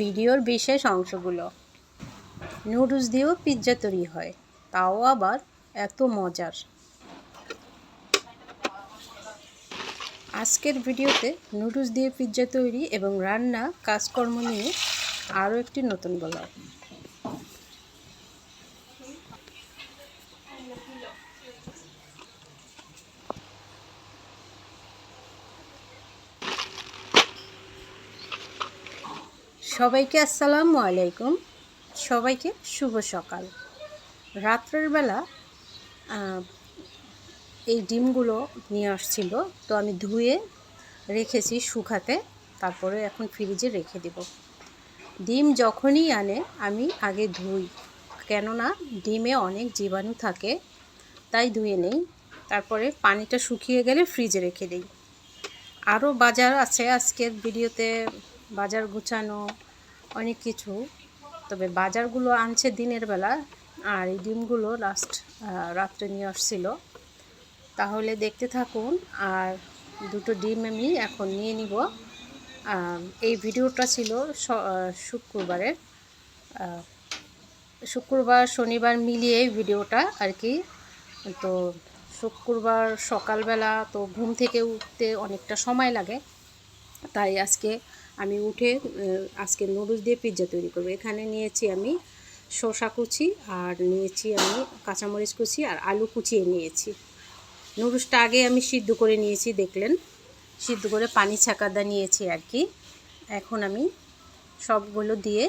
ভিডিওর বিশেষ অংশগুলো। নুডলস দিয়েও পিৎজা তৈরি হয়, তাও আবার এত মজার। আজকের ভিডিওতে নুডলস দিয়ে পিৎজা তৈরি এবং রান্না কাজকর্ম নিয়ে আরও একটি নতুন ব্লগ। সবাইকে আসসালামু আলাইকুম। সবাইকে শুভ সকাল। রাত্রের বেলা এই ডিমগুলো নিয়ে আসছিল, তো আমি ধুয়ে রেখেছি শুকাতে, তারপরে এখন ফ্রিজে রেখে দেব। ডিম যখনই আনে, আমি আগে ধুই, কেননা ডিমে অনেক জীবাণু থাকে, তাই ধুয়ে নেই। তারপরে পানিটা শুকিয়ে গেলে ফ্রিজে রেখে দিই। আরও বাজার আছে আজকের ভিডিওতে, বাজার গুছানো অনেক কিছু। তবে বাজারগুলো আনছে দিনের বেলা আর এই ডিমগুলো লাস্ট রাত্রে নিয়ে আসছিল। তাহলে দেখতে থাকুন আর দুটো ডিম আমি এখন নিয়ে নিব। এই ভিডিওটা ছিল শুক্রবারের। শুক্রবার, শনিবার মিলিয়ে ভিডিওটা আর কি। তো শুক্রবার সকালবেলা তো ঘুম থেকে উঠতে অনেকটা সময় লাগে। তাই আজকে আমি উঠে আজকে নুডলস দিয়ে পিৎজা তৈরি করব। এখানে নিয়েছি আমি শসা কুচি আর নিয়েছি আমি কাঁচামরিচ কুচি আর আলু কুচিয়ে নিয়েছি। নুডলসটা আগে আমি সিদ্ধ করে নিয়েছি, দেখলেন? সিদ্ধ করে পানি ছাকাদা নিয়েছি আর কি। এখন আমি সবগুলো দিয়ে,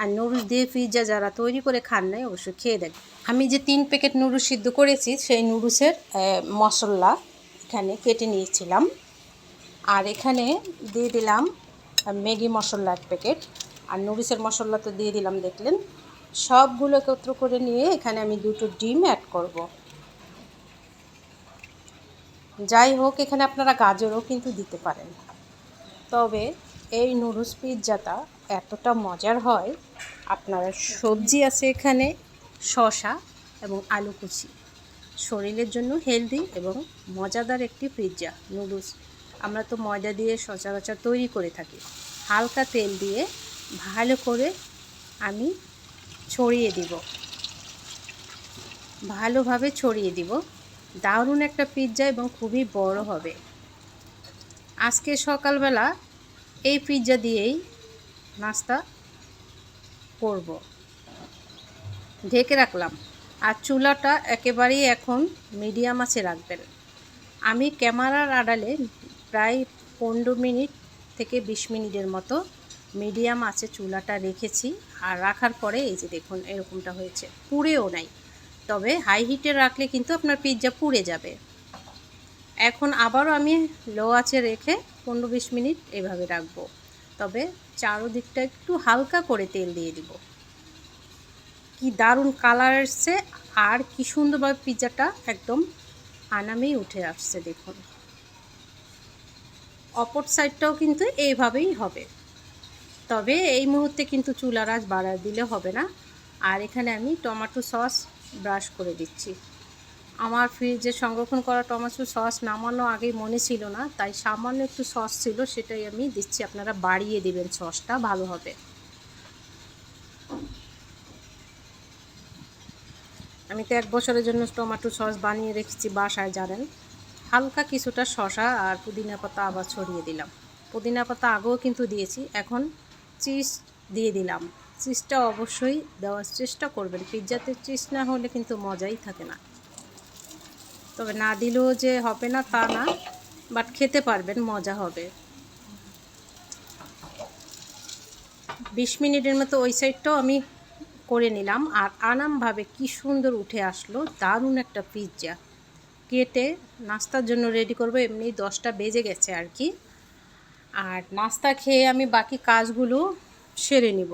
আর নুডলস দিয়ে পিৎজা যারা তৈরি করে খান নাই অবশ্যই খেয়ে দেখ। আমি যে তিন প্যাকেট নুডলস সিদ্ধ করেছি, সেই নুডলসের মশলা এখানে কেটে নিয়েছিলাম। আর এখানে দিয়ে দিলাম ম্যাগি মশলা এক প্যাকেট। আর নুডলসের মশলা তো দিয়ে দিলাম, দেখলেন? সবগুলো একত্র করে নিয়ে এখানে আমি দুটো ডিম অ্যাড করব। যাই হোক, এখানে আপনারা গাজরও কিন্তু দিতে পারেন। তবে এই নুডলস পিৎজাটা এতটা মজার হয়, আপনার সবজি আছে এখানে, শসা এবং আলু কুচি শরীরের জন্য হেলদি এবং মজাদার একটি পিৎজা নুডলস। আমরা তো ময়দা দিয়ে সচরাচর তৈরি করে থাকি। হালকা তেল দিয়ে ভালো করে আমি ছড়িয়ে দিব। ভালোভাবে ছড়িয়ে দিব। দারুণ একটা পিৎজা এবং খুবই বড় হবে। আজকে সকালবেলা এই পিৎজা দিয়েই নাস্তা করব। ঢেকে রাখলাম। আর চুলাটা একেবারেই এখন মিডিয়াম আছে রাখবেন। আমি ক্যামেরার আড়ালে প্রায় পনেরো মিনিট থেকে বিশ মিনিটের মতো মিডিয়াম আছে চুলাটা রেখেছি। আর রাখার পরে এই যে দেখুন, এরকমটা হয়েছে। পুড়েও নাই। তবে হাই হিটে রাখলে কিন্তু আপনার পিৎজা পুড়ে যাবে। এখন আবারও আমি লো আছে রেখে পনেরো বিশ মিনিট এভাবে রাখব। তবে চারোদিকটা একটু হালকা করে তেল দিয়ে দিব। কি দারুণ কালার এসছে। আর কি সুন্দরভাবে পিৎজাটা একদম আনামেই উঠে আসছে, দেখুন। অপর সাইডটাও কিন্তু এইভাবেই হবে। তবে এই মুহূর্তে কিন্তু চুলার আঁচ বাড়া দিলে হবে না। আর এখানে আমি টমেটো সস ব্রাশ করে দিচ্ছি। আমার ফ্রিজে সংরক্ষণ করা টমেটো সস নামানো আগে মনে ছিল না, তাই সামান্য একটু সস ছিল, সেটাই আমি দিচ্ছি। আপনারা বাড়িয়ে দেবেন সসটা, ভালো হবে। আমি তো এক বছরের জন্য টমেটো সস বানিয়ে রেখেছি, বাসায় জানেন। হালকা কিছুটা শশা আর পুদিনা পাতা আবার ছড়িয়ে দিলাম। পুদিনা পাতা আগেও কিন্তু দিয়েছি, এখন চিজ দিয়ে দিলাম। চিজটা অবশ্যই দেওয়ার চেষ্টা করবেন পিৎজাতে চিজ না হলে কিন্তু মজাই থাকে না। তবে না দিলেও যে হবে না তা না, বাট খেতে পারবেন, মজা হবে। বিশ মিনিটের মতো ওই সাইডটাও আমি করে নিলাম, আর আনামভাবে কি সুন্দর উঠে আসলো, দারুণ একটা পিৎজা কেটে নাস্তার জন্য রেডি করব, এমনি দশটা বেজে গেছে আর কি। আর নাস্তা খেয়ে আমি বাকি কাজগুলো সেরে নিব।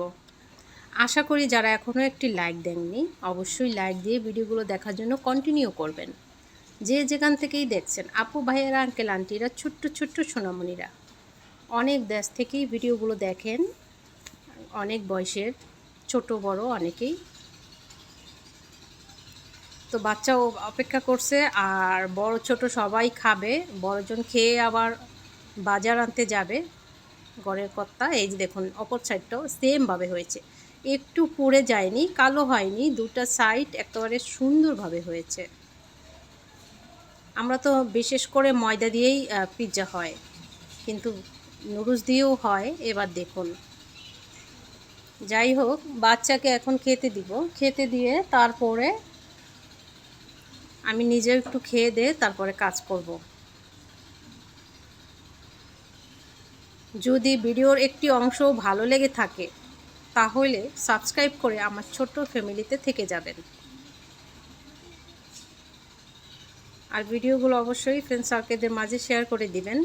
আশা করি যারা এখনও একটি লাইক দেননি, অবশ্যই লাইক দিয়ে ভিডিওগুলো দেখার জন্য কন্টিনিউ করবেন। যে যেখান থেকেই দেখছেন, আপু ভাইয়েরা আঙ্কেল আন্টিরা ছোট্ট ছোট্ট সোনামণিরা, অনেক দেশ থেকেই ভিডিওগুলো দেখেন, অনেক বয়সের, ছোট বড় অনেকেই। তো বাচ্চাও অপেক্ষা করছে আর বড় ছোট সবাই খাবে। বড়জন খেয়ে আবার বাজার আনতে যাবে ঘরের কর্তা। এই যে দেখুন, অপর সাইডটাও সেমভাবে হয়েছে। একটু পুড়ে যায়নি, কালো হয়নি, দুটা সাইড একেবারে সুন্দরভাবে হয়েছে। আমরা তো বিশেষ করে ময়দা দিয়েই পিৎজা হয়। কিন্তু নুডলস দিয়েও হয়। এবার দেখুন। যাই হোক, বাচ্চাকে এখন খেতে দিব। খেতে দিয়ে তারপরে আমি নিজে একটু খেয়ে দিয়ে তারপরে কাজ করব। যদি ভিডিওর একটি অংশ ভালো লেগে থাকে, তাহলে সাবস্ক্রাইব করে আমার ছোট্ট ফ্যামিলিতে থেকে যাবেন। আর ভিডিওগুলো অবশ্যই ফ্রেন্ড সার্কেলদের মাঝে শেয়ার করে দিবেন।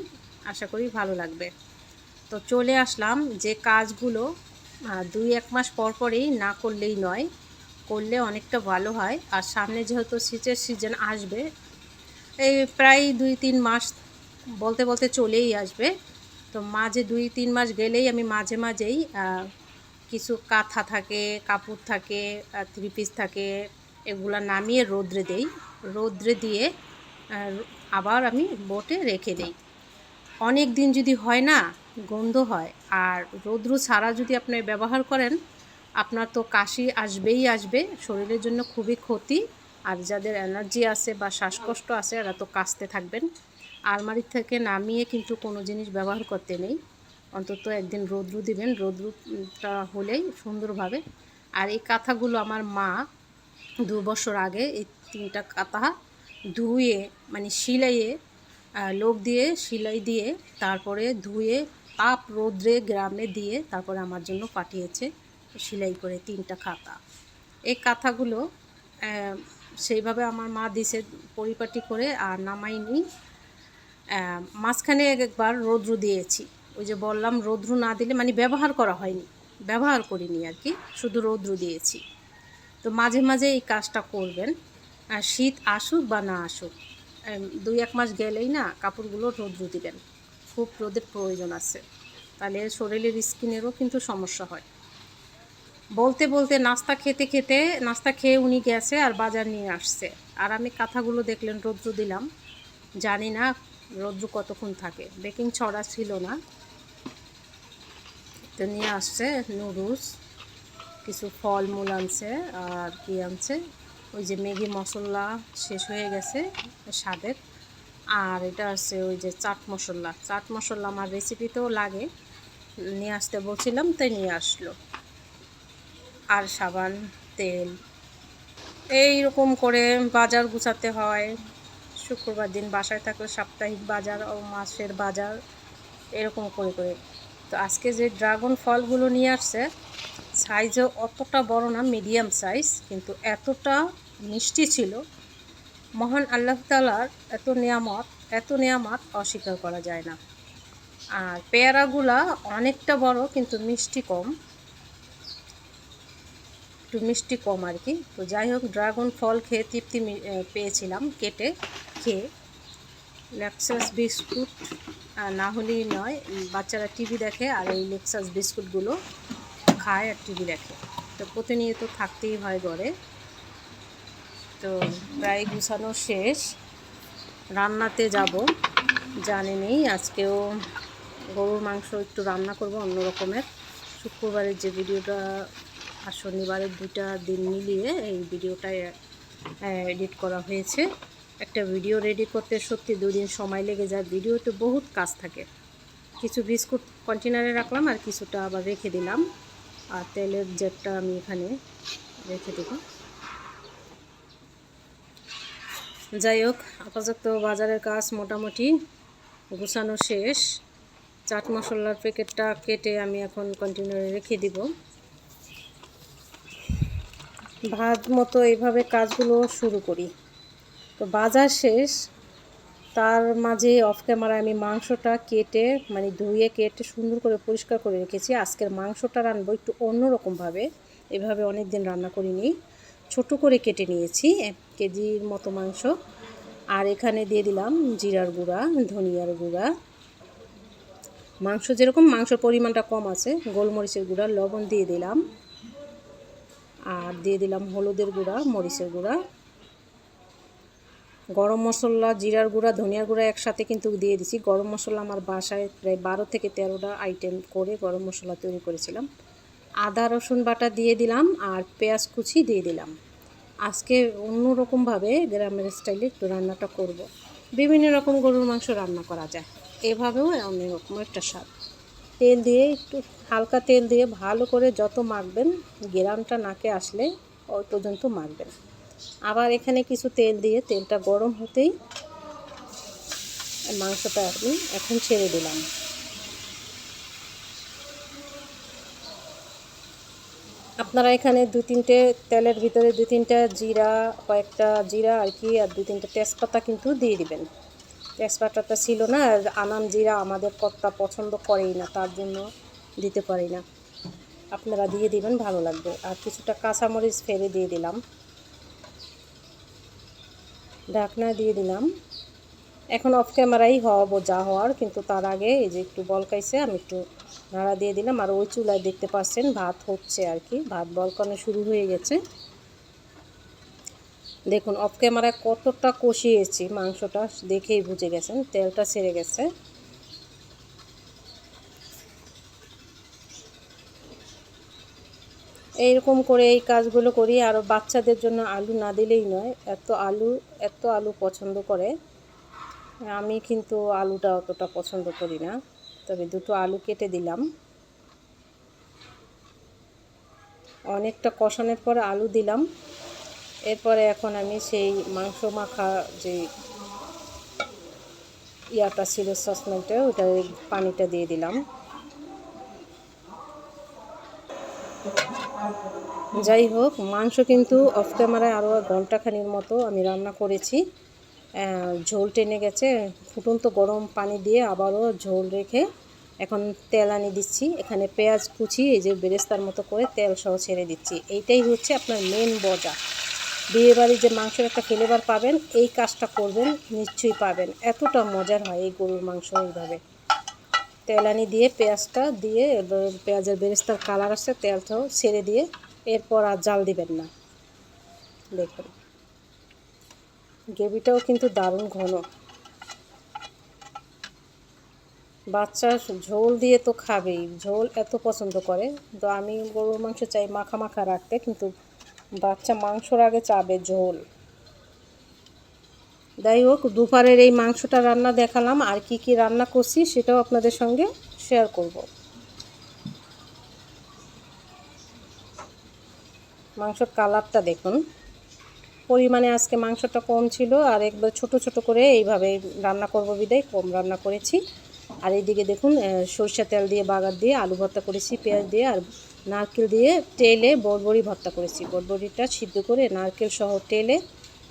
আশা করি ভালো লাগবে। তো চলে আসলাম যে কাজগুলো দুই এক মাস পর পরেই না করলেই নয়। করলে অনেকটা ভালো হয়। আর সামনে যেহেতু শীতের সিজন আসবে, এই প্রায় দুই তিন মাস বলতে বলতে চলেই আসবে। তো মাঝে দুই তিন মাস গেলেই আমি মাঝে মাঝেই কিছু কাঁথা থাকে, কাপড় থাকে থ্রি পিস থাকে, এগুলো নামিয়ে রোদ্রে দেই। রোদ্রে দিয়ে আবার আমি বোটে রেখে দেই। অনেক দিন যদি হয় না, গন্ধ হয়। আর রৌদ্র ছাড়া যদি আপনি ব্যবহার করেন আপনার তো কাশি আসবেই আসবে, শরীরের জন্য খুবই ক্ষতি। আর যাদের এনার্জি আছে বা শ্বাসকষ্ট আছে, এরা তো কাশতে থাকবেন। আলমারি থেকে নামিয়ে কিন্তু কোনো জিনিস ব্যবহার করতে নেই। অন্তত একদিন রৌদ্র দিবেন, রৌদ্রটা হলেই সুন্দরভাবে। আর এই কাঁথাগুলো আমার মা দু বছর আগে এই তিনটা কাঁথা ধুয়ে মানে সিলাইয়ে লোক দিয়ে সিলাই দিয়ে তারপরে ধুয়ে তাপ রোদ্রে গ্রামে দিয়ে তারপরে আমার জন্য পাঠিয়েছে। সেলাই করে তিনটা খাতা। এই কাঁথাগুলো সেইভাবে আমার মা দিছে পরিপাটি করে আর নামাইনি মাঝখানে একবার রৌদ্র দিয়েছি। ওই যে বললাম, রৌদ্র না দিলে মানে ব্যবহার করা হয়নি। ব্যবহার করিনি আর কি, শুধু রৌদ্র দিয়েছি। তো মাঝে মাঝে এই কাজটা করবেন। শীত আসুক বা না আসুক দুই এক মাস গেলেই না কাপড়গুলো রৌদ্র দিবেন। খুব রোদের প্রয়োজন আছে। তাহলে শরীরের স্কিনেরও কিন্তু সমস্যা হয়। বলতে বলতে নাস্তা খেতে খেতে, নাস্তা খেয়ে উনি গেছে আর বাজার নিয়ে আসছে। আর আমি কাঁথাগুলো দেখলেন, রৌদ্র দিলাম। জানি না রৌদ্র কতক্ষণ থাকে। বেকিং ছড়া ছিল না। তো নিয়ে আসছে নুডলস, কিছু ফলমূল আনছে আর কি আনছে। ওই যে ম্যাগি মশলা শেষ হয়ে গেছে স্বাদের। আর এটা আছে ওই যে চাট মশলা। চাট মশলা আমার রেসিপিতেও লাগে। নিয়ে আসতে বলছিলাম, তাই নিয়ে আসলো। আর সাবান, তেল। এই রকম করে বাজার গুছাতে হয়। শুক্রবার দিন বাসায় থাকলে সাপ্তাহিক বাজার ও মাসের বাজার এরকম করে করে। তো আজকে যে ড্রাগন ফলগুলো নিয়ে আসছে সাইজও অতটা বড় না মিডিয়াম সাইজ কিন্তু এতটা মিষ্টি ছিল। মহান আল্লাহ তালার এত নিয়ামত এত নিয়ামত অস্বীকার করা যায় না। আর পেয়ারাগুলা অনেকটা বড়, কিন্তু মিষ্টি কম। একটু মিষ্টি কম আর কি। তো যাই হোক, ড্রাগন ফল খেয়ে তৃপ্তি পেয়েছিলাম কেটে খেয়ে। লেক্সাস বিস্কুট না হলেই নয় বাচ্চারা টিভি দেখে আর এই লেক্সাস বিস্কুটগুলো খায় আর টিভি দেখে। তো প্রতিনিয়ত থাকতেই হয় ঘরে। তো প্রায় গুছানো শেষ। রান্নাতে যাব জানেনি আজকেও গরুর মাংস একটু রান্না করব অন্য রকমের। শুক্রবারের যে ভিডিওটা আর শনিবারের দুটা দিন মিলিয়ে এই ভিডিওটা এডিট করা হয়েছে। একটা ভিডিও রেডি করতে সত্যি দুদিন সময় লেগে যায়। ভিডিওতে বহুত কাজ থাকে। কিছু বিস্কুট কন্টেনারে রাখলাম আর কিছুটা আবার রেখে দিলাম। আর তেলের জেটটা আমি এখানে রেখে দেব। যাই হোক, আপাতত বাজারের কাজ মোটামুটি গুছানো শেষ। চাট মশলার প্যাকেটটা কেটে আমি এখন কন্টেনারে রেখে দিব। ভাত মতো এইভাবে কাজগুলো শুরু করি। তো বাজার শেষ, তার মাঝে অফ ক্যামেরায় আমি মাংসটা কেটে মানে ধুয়ে কেটে সুন্দর করে পরিষ্কার করে রেখেছি। আজকের মাংসটা রানবো একটু অন্যরকমভাবে, এভাবে অনেক দিন রান্না করিনি। ছোট করে কেটে নিয়েছি, এক কেজির মতো মাংস। আর এখানে দিয়ে দিলাম জিরার গুঁড়া, ধনিয়ার গুঁড়া। মাংস যেরকম মাংসের পরিমাণটা কম আছে, গোলমরিচের গুঁড়া, লবণ দিয়ে দিলাম। আর দিয়ে দিলাম হলুদের গুঁড়া, মরিচের গুঁড়া। গরম মশলা, জিরার গুঁড়া, ধনিয়ার গুঁড়া একসাথে কিন্তু দিয়ে দিছি। গরম মশলা আমার বাসায় প্রায় বারো থেকে তেরোটা আইটেম করে গরম মশলা তৈরি করেছিলাম। আদা, রসুন বাটা দিয়ে দিলাম আর পেঁয়াজ কুচি দিয়ে দিলাম। আজকে অন্যরকমভাবে গ্রামের স্টাইলে একটু রান্নাটা করব। বিভিন্ন রকম গরুর মাংস রান্না করা যায়। এভাবেও অন্যরকম একটা স্বাদ। তেল দিয়ে একটু হালকা তেল দিয়ে ভালো করে যত মাখবেন, গ্রামটা নাকে আসলে ওই পর্যন্ত মাখবেন। আবার এখানে কিছু তেল দিয়ে তেলটা গরম হতেই মাংসটা আমি এখন ছেড়ে দিলাম। আপনারা এখানে দু তিনটে তেলের ভিতরে দু তিনটা জিরা, কয়েকটা জিরা আর কি, আর দু তিনটা তেজপাতা কিন্তু দিয়ে দিবেন। তেজপাতাটা ছিল না আনাম জিরা আমাদের কর্তা পছন্দ করেই না, তার জন্য দিতে পারি না। আপনারা দিয়ে দিবেন, ভালো লাগবে। আর কিছুটা কাঁচামরিচ ফেলে দিয়ে দিলাম। ঢাকনা দিয়ে দিলাম। এখন অফ ক্যামেরাই হওয়াবো যা হওয়ার, কিন্তু তার আগে এই যে একটু বলকাইছে আমি একটু নাড়া দিয়ে দিলাম। আর ওই চুলায় দেখতে পাচ্ছেন, ভাত হচ্ছে আর কি। ভাত বলকানো শুরু হয়ে গেছে। দেখুন অফ ক্যামেরায় কতটা কষিয়েছি মাংসটা, দেখেই বুঝে গেছেন, তেলটা ছেড়ে গেছে। এইরকম করে এই কাজগুলো করি, আর বাচ্চাদের জন্য আলু না দিলেই নয়, এত আলু এত আলু পছন্দ করে। আমি কিন্তু আলুটা অতটা পছন্দ করি না, তবে দুটো আলু কেটে দিলাম। অনেকটা কষানোর পর আলু দিলাম। এরপরে এখন আমি সেই মাংস মাখা যে ইয়াটা ছিল সসম্যানটা ওটা পানিটা দিয়ে দিলাম। যাই হোক, মাংস কিন্তু অফ ক্যামেরায় আরও ঘন্টাখানির মতো আমি রান্না করেছি। ঝোল টেনে গেছে। ফুটন্ত গরম পানি দিয়ে আবারও ঝোল রেখে এখন তেল আনি দিচ্ছি। এখানে পেঁয়াজ কুচি, এই যে বেরেস্তার মতো করে তেল সহ ছেড়ে দিচ্ছি। এইটাই হচ্ছে আপনার মেন বজা। বিয়েবাড়ির যে মাংসের একটা ফ্লেভার পাবেন, এই কাজটা করবেন, নিশ্চয়ই পাবেন। এতটা মজার হয় এই গরুর মাংস এইভাবে। তেলানি দিয়ে পেঁয়াজটা দিয়ে, এবার পেঁয়াজের বেরেস্তার কালার আসছে তেলটাও ছেড়ে দিয়ে এরপর আর জাল দিবেন না। দেখুন। গ্রেভিটাও কিন্তু দারুণ ঘন। বাচ্চা ঝোল দিয়ে তো খাবেই, ঝোল এত পছন্দ করে। তো আমি গরুর মাংস চাই মাখা মাখা রাখতে, কিন্তু বাচ্চা মাংসর আগে চাবে ঝোল। যাই হোক, দুপুরের এই মাংসটা রান্না দেখালাম, আর কি কি রান্না করছি সেটাও আপনাদের সঙ্গে শেয়ার করব। মাংসর কালারটা দেখুন। পরিমাণে আজকে মাংসটা কম ছিল, আর একবার ছোট ছোট করে এইভাবে রান্না করব বিদায়, কম রান্না করেছি। আর এইদিকে দেখুন সরষা তেল দিয়ে, বাগার দিয়ে, আলু ভর্তা করেছি, পেঁয়াজ দিয়ে, আর নারকেল দিয়ে তেলে বরবড়ি ভর্তা করেছি। বরবড়িটা সিদ্ধ করে নারকেল সহ তেলে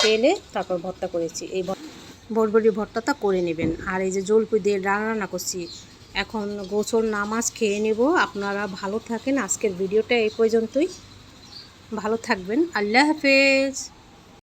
তেলে তারপর ভর্তা করেছি। এই বরবড়ি ভর্তাটা করে নেবেন। আর এই যে জলপুই দিয়ে রান্না করছি, এখন গোসল নামাজ খেয়ে নেব। আপনারা ভালো থাকেন। আজকের ভিডিওটা এই পর্যন্তই। ভালো থাকবেন। আল্লাহ হাফেজ।